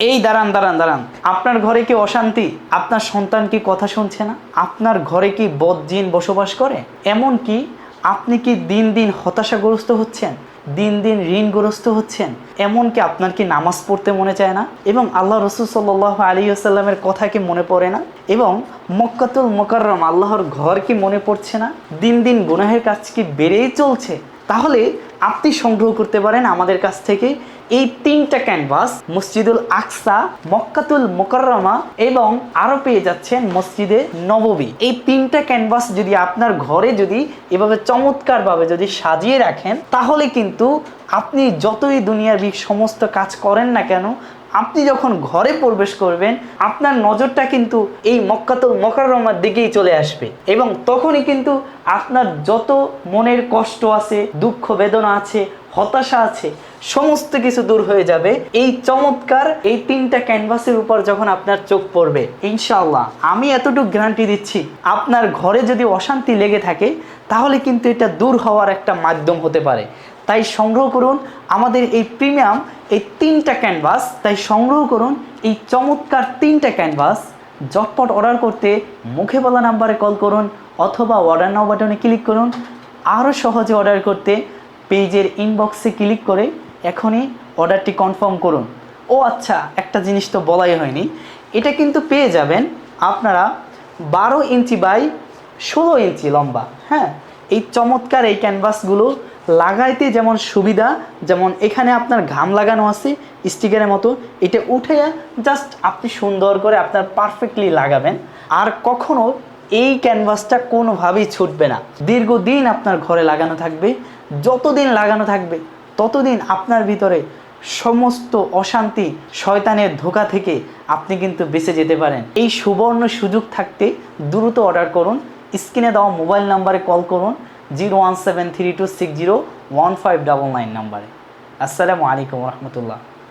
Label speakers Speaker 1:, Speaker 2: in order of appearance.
Speaker 1: এই দাঁড়ান দাঁড়ান দাঁড়ান। আপনার ঘরে কি অশান্তি? আপনার সন্তান কি কথা শুনছে না? আপনার ঘরে কি বদজিন বসবাস করে? এমন কি আপনি কি দিন দিন হতাশাগ্রস্ত হচ্ছেন? দিন দিন ঋণগ্রস্ত হচ্ছেন? এমনকি আপনার কি নামাজ পড়তে মনে চায় না? এবং আল্লাহ রসুল সাল্লাহ আলী আসাল্লামের কথা কি মনে পড়ে না? এবং মক্কাতুল মোকাররম, আল্লাহর ঘর কি মনে পড়ছে না? দিন দিন গুনাহের কাজ কি বেড়েই চলছে? তাহলে আপনি সংগ্রহ করতে পারেন আমাদের কাছ থেকে এই তিনটা ক্যানভাস, মসজিদুল আকসা, মক্কাতুল মোকাররমা এবং আরও পেয়ে যাচ্ছেন মসজিদে নববী এই তিনটা ক্যানভাস যদি আপনার ঘরে যদি এভাবে চমৎকারভাবে যদি সাজিয়ে রাখেন, তাহলে কিন্তু আপনি যতই দুনিয়ার সমস্ত কাজ করেন না কেন আপনি যখন ঘরে প্রবেশ করবেন, আপনার নজরটা কিন্তু এই মক্কাতুল মকররমার দিকেই চলে আসবে এবং তখনই কিন্তু আপনার যত মনের কষ্ট আছে, দুঃখ বেদনা আছে, হতাশা আছে, সমস্ত কিছু দূর হয়ে যাবে। এই চমৎকার এই তিনটা ক্যানভাসের উপর যখন আপনার চোখ পড়বে ইনশাল্লাহ আমি এতটুকু গ্যারান্টি দিচ্ছি, আপনার ঘরে যদি অশান্তি লেগে থাকে, তাহলে কিন্তু এটা দূর হওয়ার একটা মাধ্যম হতে পারে। তাই সংগ্রহ করুন আমাদের এই প্রিমিয়াম এই তিনটা ক্যানভাস তাই সংগ্রহ করুন এই চমৎকার তিনটা ক্যানভাস জটপট অর্ডার করতে মুখে বলা নাম্বারে কল করুন অথবা অর্ডার নাও বাটনে ক্লিক করুন। আরও সহজে অর্ডার করতে পেজের ইনবক্সে ক্লিক করে এখনই অর্ডারটি কনফার্ম করুন। ও আচ্ছা একটা জিনিস তো বলাই হয়নি। এটা কিন্তু পেয়ে যাবেন আপনারা বারো ইঞ্চি বাই ষোলো ইঞ্চি লম্বা। হ্যাঁ এই চমৎকার এই ক্যানভাসগুলো লাগাইতে যেমন সুবিধা, যেমন এখানে আপনার ঘাম লাগানো আছে, স্টিকারের মতো, এটা উঠে জাস্ট আপনি সুন্দর করে আপনার পারফেক্টলি লাগাবেন। আর কখনো এই ক্যানভাসটা কোনোভাবেই ছুটবে না। দীর্ঘদিন আপনার ঘরে লাগানো থাকবে, যতদিন লাগানো থাকবে, ততদিন আপনার ভিতরে সমস্ত অশান্তি, শয়তানের ধোকা থেকে আপনি কিন্তু বেঁচে যেতে পারেন। এই সুবর্ণ সুযোগ থাকতে দ্রুত অর্ডার করুন, স্ক্রিনে দেওয়া মোবাইল নাম্বারে কল করুন zero one seven three two six zero one five double nine নাম্বারে। আসসালামু আলাইকুম রহমতুল্লাহ।